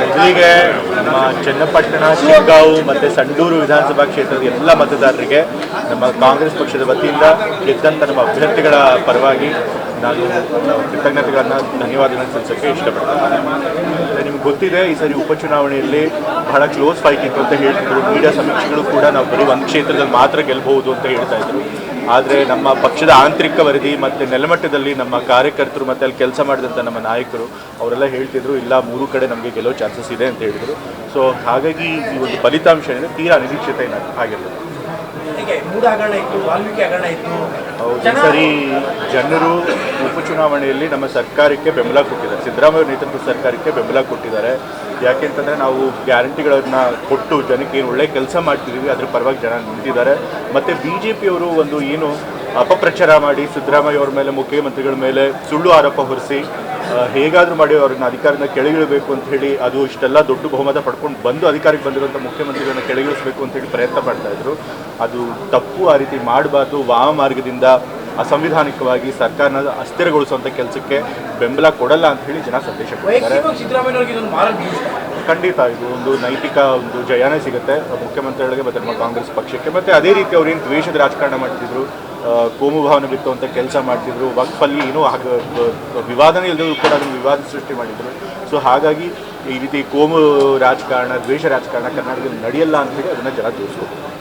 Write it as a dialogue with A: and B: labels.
A: ಮೊದಲಿಗೆ ನಮ್ಮ ಚನ್ನಪಟ್ಟಣ ಶಿಗ್ಗಾವು ಮತ್ತು ಸಂಡೂರು ವಿಧಾನಸಭಾ ಕ್ಷೇತ್ರದ ಎಲ್ಲ ಮತದಾರರಿಗೆ ನಮ್ಮ ಕಾಂಗ್ರೆಸ್ ಪಕ್ಷದ ವತಿಯಿಂದ ಗೆದ್ದಂಥ ನಮ್ಮ ಅಭ್ಯರ್ಥಿಗಳ ಪರವಾಗಿ ನಾನು ಕೃತಜ್ಞತೆಗಳನ್ನು, ಧನ್ಯವಾದಗಳನ್ನು ಸಲ್ಲಿಸೋಕ್ಕೆ ಇಷ್ಟಪಡ್ತೀನಿ ನಿಮ್ಗೆ ಗೊತ್ತಿದೆ, ಈ ಸರಿ ಉಪಚುನಾವಣೆಯಲ್ಲಿ ಬಹಳ ಕ್ಲೋಸ್ ಫೈಟ್ ಇತ್ತು ಅಂತ ಹೇಳ್ತಿದ್ರು. ಮೀಡಿಯಾ ಸಮೀಕ್ಷೆಗಳು ಕೂಡ ನಾವು ಬರೀ ಒಂದು ಕ್ಷೇತ್ರದಲ್ಲಿ ಮಾತ್ರ ಗೆಲ್ಲಬಹುದು ಅಂತ ಹೇಳ್ತಾ ಇದ್ರು. ಆದರೆ ನಮ್ಮ ಪಕ್ಷದ ಆಂತರಿಕ ವರದಿ ಮತ್ತು ನೆಲಮಟ್ಟದಲ್ಲಿ ನಮ್ಮ ಕಾರ್ಯಕರ್ತರು ಮತ್ತು ಅಲ್ಲಿ ಕೆಲಸ ಮಾಡಿದಂಥ ನಮ್ಮ ನಾಯಕರು, ಅವರೆಲ್ಲ ಹೇಳ್ತಿದ್ರು, ಇಲ್ಲ, ಮೂರು ಕಡೆ ನಮಗೆ ಗೆಲ್ಲೋ ಚಾನ್ಸಸ್ ಇದೆ ಅಂತ ಹೇಳಿದರು. ಸೊ ಹಾಗಾಗಿ ಈ ಒಂದು ಫಲಿತಾಂಶ ಏನಿದೆ ತೀರಾ ಅನಿರೀಕ್ಷತೆ ಆಗಿರ್ತದೆ
B: ಹೀಗೆ ಮೂಡ ಹಗರಣ ಇತ್ತು ವಾಲ್ಮೀಕಿ ಹಗರಣ ಇತ್ತು.
A: ಹೌದು. ಸರಿ ಜನರು ಉಪಚುನಾವಣೆಯಲ್ಲಿ ನಮ್ಮ ಸರ್ಕಾರಕ್ಕೆ ಬೆಂಬಲ ಕೊಟ್ಟಿದ್ದಾರೆ. ಸಿದ್ದರಾಮಯ್ಯ ನೇತೃತ್ವದ ಸರ್ಕಾರಕ್ಕೆ ಬೆಂಬಲ ಕೊಟ್ಟಿದ್ದಾರೆ. ಯಾಕೆಂತಂದರೆ ನಾವು ಗ್ಯಾರಂಟಿಗಳನ್ನ ಕೊಟ್ಟು ಜನಕ್ಕೆ ಏನು ಒಳ್ಳೆ ಕೆಲಸ ಮಾಡ್ತಿದ್ದೀವಿ ಅದ್ರ ಪರವಾಗಿ ಜನ ನಿಂತಿದ್ದಾರೆ. ಮತ್ತು ಬಿ ಜೆ ಪಿಯವರು ಒಂದು ಏನು ಅಪಪ್ರಚಾರ ಮಾಡಿ ಸಿದ್ದರಾಮಯ್ಯ ಅವ್ರ ಮೇಲೆ ಮುಖ್ಯಮಂತ್ರಿಗಳ ಮೇಲೆ ಸುಳ್ಳು ಆರೋಪ ಹೊರಿಸಿ ಹೇಗಾದರೂ ಮಾಡಿ ಅವ್ರನ್ನ ಅಧಿಕಾರದಿಂದ ಕೆಳಗಿಳಬೇಕು ಅಂತ ಹೇಳಿ ಅದು ಇಷ್ಟೆಲ್ಲ ದೊಡ್ಡ ಬಹುಮತ ಪಡ್ಕೊಂಡು ಬಂದು ಅಧಿಕಾರಕ್ಕೆ ಬಂದಿರುವಂಥ ಮುಖ್ಯಮಂತ್ರಿಗಳನ್ನ ಕೆಳಗಿಳಿಸಬೇಕು ಅಂತ ಹೇಳಿ ಪ್ರಯತ್ನ ಪಡ್ತಾ ಇದ್ರು. ಅದು ತಪ್ಪು ಆ ರೀತಿ ಮಾಡಬಾರ್ದು ವಾಮ ಮಾರ್ಗದಿಂದ ಅಸಂವಿಧಾನಿಕವಾಗಿ ಸರ್ಕಾರನ ಅಸ್ಥಿರಗೊಳಿಸುವಂಥ ಕೆಲಸಕ್ಕೆ ಬೆಂಬಲ ಕೊಡಲ್ಲ ಅಂತ ಹೇಳಿ ಜನ ಸಂದೇಶ
B: ಕೊಡ್ತಾರೆ
A: ಖಂಡಿತ ಇದು ಒಂದು ನೈತಿಕ ಒಂದು ಜಯನೇ ಸಿಗುತ್ತೆ. ಮುಖ್ಯಮಂತ್ರಿಗಳಿಗೆ ಮತ್ತು ನಮ್ಮ ಕಾಂಗ್ರೆಸ್ ಪಕ್ಷಕ್ಕೆ ಮತ್ತು ಅದೇ ರೀತಿ ಅವ್ರೇನು ಏನು ದ್ವೇಷದ ರಾಜಕಾರಣ ಮಾಡ್ತಿದ್ರು. ಕೋಮು ಭಾವನೆ ಬಿತ್ತುವಂಥ ಕೆಲಸ ಮಾಡ್ತಿದ್ರು. ವಕ್ಫಲ್ಲಿ ಏನೂ ಆಗ ವಿವಾದನೇ ಇಲ್ಲದ್ರು ಕೂಡ ಅದನ್ನು ವಿವಾದ ಸೃಷ್ಟಿ ಮಾಡಿದ್ರು. ಸೊ ಹಾಗಾಗಿ ಈ ರೀತಿ ಕೋಮು ರಾಜಕಾರಣ, ದ್ವೇಷ ರಾಜಕಾರಣ ಕರ್ನಾಟಕದಲ್ಲಿ ನಡೆಯಲ್ಲ ಅಂತ ಹೇಳಿ ಅದನ್ನು ಜನ ತೋರಿಸ್ಬೋದು